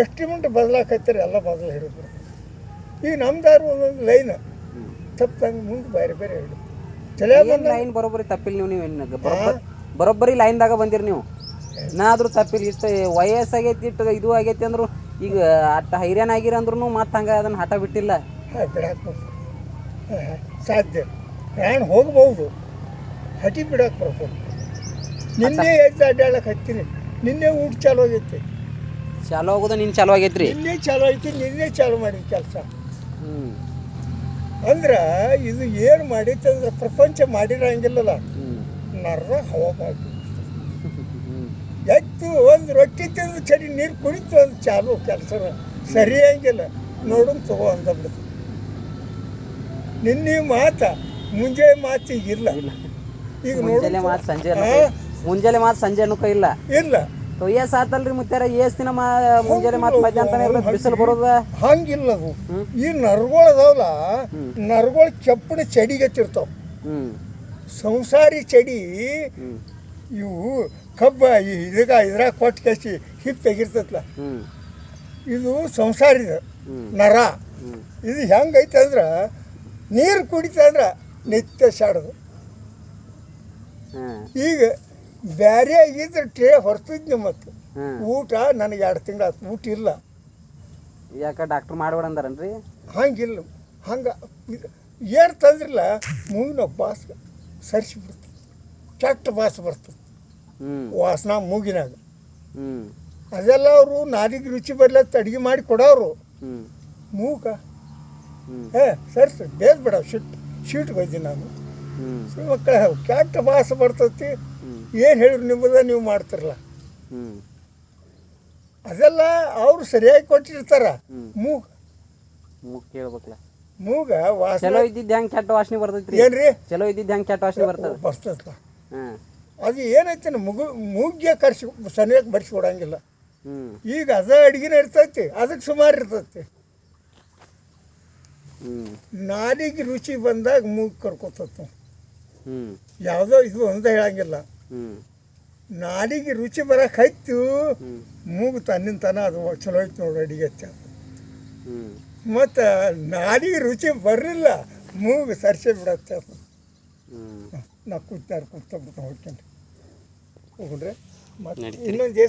Estimate ಬದಲಾಕತ್ತಾರೆ ಎಲ್ಲ ಬದಲು ಹಿಡಿದ್ರು. ಈಗ ನಮ್ದಾರು ಒಂದೊಂದು ಲೈನ್ ತಪ್ಪಂಗೆ ಮುಂದೆ ಬೇರೆ ಬೇರೆ ಹೇಳಿ. ತಲೆ ಲೈನ್ ಬರೋಬ್ಬರಿ ತಪ್ಪಿಲ್ಲ ನೀವು ನೀವು ಏನು ಬರೋಬ್ಬರಿ ಬರೋಬ್ಬರಿ ಲೈನ್ದಾಗ ಬಂದಿರಿ ನೀವು. ನಾದ್ರೂ ತಪ್ಪಿಲ್ಲ ಇಷ್ಟು ವಯಸ್ಸಾಗೈತಿ ಇಟ್ಟು ಇದು ಆಗೈತಿ ಅಂದ್ರು ಈಗ ಅಟ್ಟ ಹೈರಾಣ ಆಗಿರ ಅಂದ್ರೂ ಮತ್ತೆ ಹಂಗೆ ಅದನ್ನು ಹಠ ಬಿಟ್ಟಿಲ್ಲ. ಸಾಧ್ಯ. ಪ್ರಾಣ ಹೋಗ್ಬೋದು. ಹಟಿ ಬಿಡಕ್ಕೆ ಬರ್ತದೆ ನಿನ್ನೆ ಎದ್ದು ಅಡ್ಡಾಡಕ್ಕೆ ಹತ್ತಿರಿ ನಿನ್ನೆ ಊಟ ಚಾಲು ಆಗೈತಿ. ಚಾಲು ಆಗೋದು ನಿನ್ನ ಚಾಲು ಆಗೈತ್ರಿ. ನಿನ್ನೆ ಚಾಲು ಐತಿ ನಿನ್ನೆ ಚಾಲು ಮಾಡಿದ ಕೆಲಸ. ಹ್ಞೂ ಅಂದ್ರೆ ಇದು ಏನು ಮಾಡೈತೆ ಅಂದ್ರೆ ಪ್ರಪಂಚ ಮಾಡಿರಂಗಿಲ್ಲಲ್ಲ. ನರ್ರ ಹವಾ ಮಾಡಿ ಹ್ಞೂ ಎತ್ತು ಒಂದು ರೊಟ್ಟಿ ತಿಂದು ಚಡಿ ನೀರು ಕುಡಿತು ಒಂದು ಚಾಲು ಕೆಲಸ ಸರಿಯಂಗಿಲ್ಲ ನೋಡು ತಗೋ ಅಂದ್ಬಿಡ್ತು ನಿನ್ನೆ ಮಾತ ಮುಂಜೆ ಮಾತು ಈಗ ಇಲ್ಲ. ಈಗ ನೋಡಿ ಮುಂಜಾನೆ ಮಾತು ಸಂಜೆ? ಮುಂಜಾನೆ ಮಾತು ಸಂಜೆ ಇಲ್ಲ. ಇಲ್ಲ. ಏಸ್ ಆತಲ್ರಿ ಮುತ್ತಾರ ಏಸ್ ದಿನ ಮುಂಜಾನೆ ಮಾತು ಮಧ್ಯಾಹ್ನ ಬಿಸಿಲು ಬರೋದ ಹಂಗಿಲ್ಲ ಅದು. ಈ ನರ್ಗಳು ಅದಾವಲ್ಲ. ನರ್ಗಳು ಚಡಿ ಚಡಿಗತ್ತಿರ್ತಾವ ಹ್ಞೂ ಸಂಸಾರಿ ಚಡಿ ಇವು ಕಬ್ಬ ಇದಾಗ ಇದ್ರಾಗ ಕೊಟ್ಟು ಕಸಿ ಹಿಪ್ ತೆಗಿರ್ತೈತಲ್ಲ ಹ್ಞೂ ಇದು ಸಂಸಾರಿದ ನರ. ಇದು ಹೆಂಗೈತೆ ಅಂದ್ರೆ ನೀರು ಕುಡಿತಂದ್ರೆ ನಿತ್ಯ ಶಾಡೋದು. ಈಗ ಬ್ಯಾರೆ ಆಗಿದ್ರೆ ಟ್ರೇ ಹೊರ್ತಿದ್ನಿ ಮತ್ತೆ ಊಟ ನನಗೆ ಎರಡು ತಿಂಗಳು ಊಟ ಇಲ್ಲ. ಯಾಕೆ ಡಾಕ್ಟ್ರ್ ಮಾಡ್ಬೇಡ ಅಂದಾರನ್ರಿ? ಹಂಗಿಲ್ಲ. ಹಂಗ ಏನು ತಂದ್ರಲ್ಲ ಮೂಗಿನ ಬಾಸ್ ಸರಿಸಿ ಬಿಡ್ತದೆ ಕೆಟ್ಟ ಬಾಸ್ ಬರ್ತದೆ ವಾಸನ ಮೂಗಿನಾಗ. ಅದೆಲ್ಲ ಅವರು ನಾಲಿಗೆ ರುಚಿ ಬರ್ಲತ್ತ ಅಡುಗೆ ಮಾಡಿ ಕೊಡೋರು ಮೂಗ. ಹ್ಞೂ ಹೇ ಸರಿ ಬೇಸ್ ಬಿಡ ಶೀಟ್ ಶೀಟ್ಗೆ ಹೋಯ್ತೀನಿ ನಾನು. ಮಕ್ಕಳ ಕೆಟ್ಟ ಭಾಸ ಬರ್ತೈತಿ? ಏನು ಹೇಳಿದ್ರು ನಿಮ್ಮದ ನೀವು ಮಾಡ್ತಿರಲ್ಲ ಅದೆಲ್ಲ ಅವರು ಸರಿಯಾಗಿ ಕೊಟ್ಟಿರ್ತಾರ. ಮೂಗ. ಮೂಗ ಕೇಳ್ಬೇಕಲ್ಲ ಮೂಗ ವಾಸ ಚಲೋ ಇದ್ದಿದ್ದು ಹೆಂಗೆ ಕೆಟ್ಟ ವಾಸನೆ ಬರ್ತೈತಿ ಏನ್ರಿ? ಚಲೋ ಇದ್ದಿದ್ದು ಹೆಂಗೆ ಕೆಟ್ಟ ವಾಸನೆ ಬರ್ತದೆ? ಬರ್ತೈತಲ್ಲ ಅದು ಏನೈತಿ ಮುಗು ಮೂಗ್ಗೆ ಕರ್ಸಿ ಸರಿಯಾಗಿ ಬರ್ಸಿ ಕೊಡಂಗಿಲ್ಲ. ಈಗ ಅದ ಅಡಿಗೆನ ಇರ್ತೈತಿ ಅದಕ್ಕೆ ಸುಮಾರು ಇರ್ತೈತಿ. ನಾಲಿಗೆ ರುಚಿ ಬಂದಾಗ ಮೂಗ್ ಕರ್ಕೋತತ್ತು ಯಾವುದೋ ಇದು ಅಂತ ಹೇಳಂಗಿಲ್ಲ ನಾಡಿಗೆ ರುಚಿ ಬರಕ್ಕೆ ಹೈತು ಮೂಗು ತನ್ನಿನ ತನ ಅದು ಚಲೋ ಐತೆ ನೋಡಿ ಅಡಿಗೆ ಹಚ್ಚ ಮತ್ತು ನಾಡಿಗೆ ರುಚಿ ಬರಲಿಲ್ಲ ಮೂಗು ಸರ್ಸೆ ಬಿಡತ್ತೆ ಅದು. ನಾ ಕೂತಾರ ಕೂತ ಬಿಟ್ಟು ಹೋಗ್ತೇನೆ ಹೋಗ್ರಿ ಮತ್ತೆ. ಇನ್ನೊಂದು